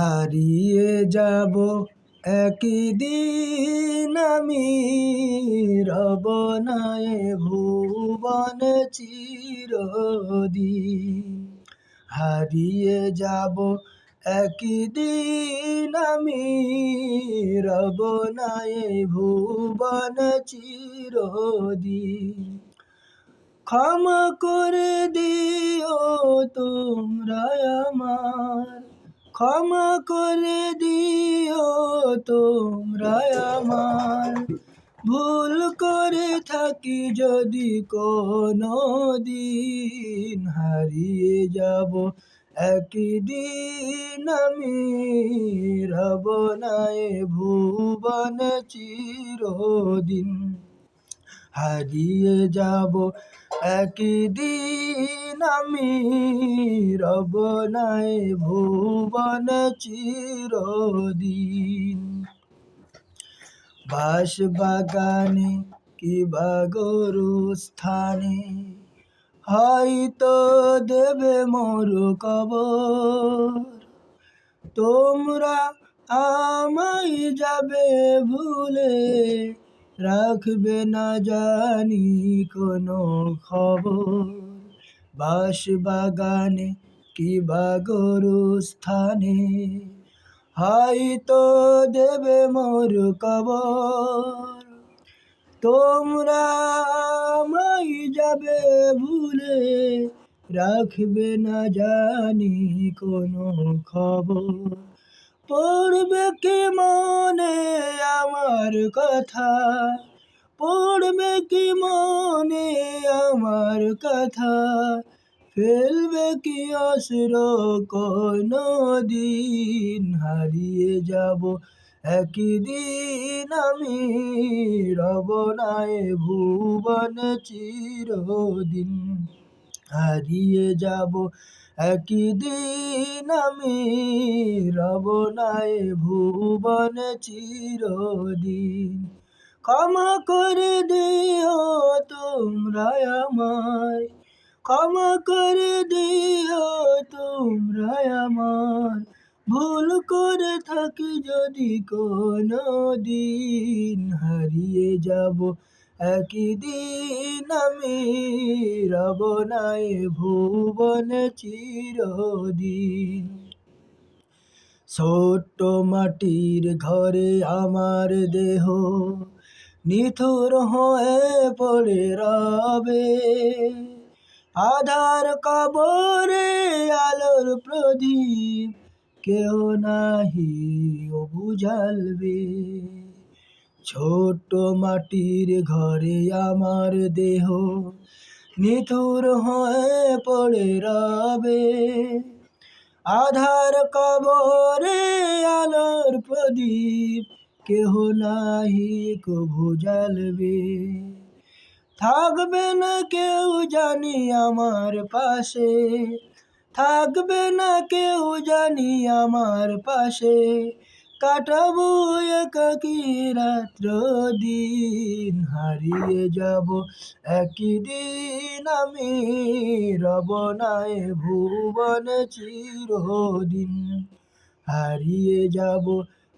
হারিয়ে যাব একই দিন আমি। রব নাই ভুবন চিরদিন। হারিয়ে যাব একই দিন আমি। রব নাই ভুবন চিরদিন। ক্ষমা করে দিও তোমরা আমার। ক্ষমা করে দিও তোমরা আমার। ভুল করে থাকি যদি কোনো দিন হারিয়ে যাব। একই দিন আমি রব নাই ভুবন চিরদিন হারিয়ে যাব। একই দিন আমি রব নাই ভুবন চিরদিন। বাস বাগানে কিবা গরু স্থানে, হয়তো দেবে মোর কবর। তোমরা আমায় যাবে ভুলে, রাখবে না জানি কোনো খবর। বাস বাগানে কিবা গরু স্থানে? হয়তো দেবে মোর কবর। তোমরা আমায় যাবে ভুলে, রাখবে না জানি কোনো খবর। পড়বে কি মনে আমার কথা? পড়বে কি মনে আমার কথা? ফেলবে কি অসুর কোনো দিন হারিয়ে যাব একই দিন আমি। রব নাই ভুবন চিরদিন হারিয়ে যাব একই দিন আমি। রব নাই ভুবন চিরদিন ক্ষমা করে দিও তোমরা আমায়। ক্ষমা করে দিও তোমরা আমার। ভুল করে থাকি যদি কোনো দিন হারিয়ে যাব একই দিন আমি। রব নাই ভুবন চিরদিন। ছোট্ট মাটির ঘরে আমার দেহ। নিথুর হয়ে পড়ে রবে। আধার কবরে আলোর প্রদীপ কেউ নাহি ও বুঝালবে ছোট্ট মাটির ঘরে আমার দেহ, নিথুর হয়ে পড়ে রবে। আধার কবরে আলোর প্রদীপ, কেহ নাহি কভু জ্বালবে। থাকবে না কেউ জানি আমার পাশে। থাকবে না কেউ জানি আমার পাশে। কাটাবো একাকি রাত্র দিন, হারিয়ে যাব একই দিন আমি। রব নাই ভুবন চিরদিন, হারিয়ে যাব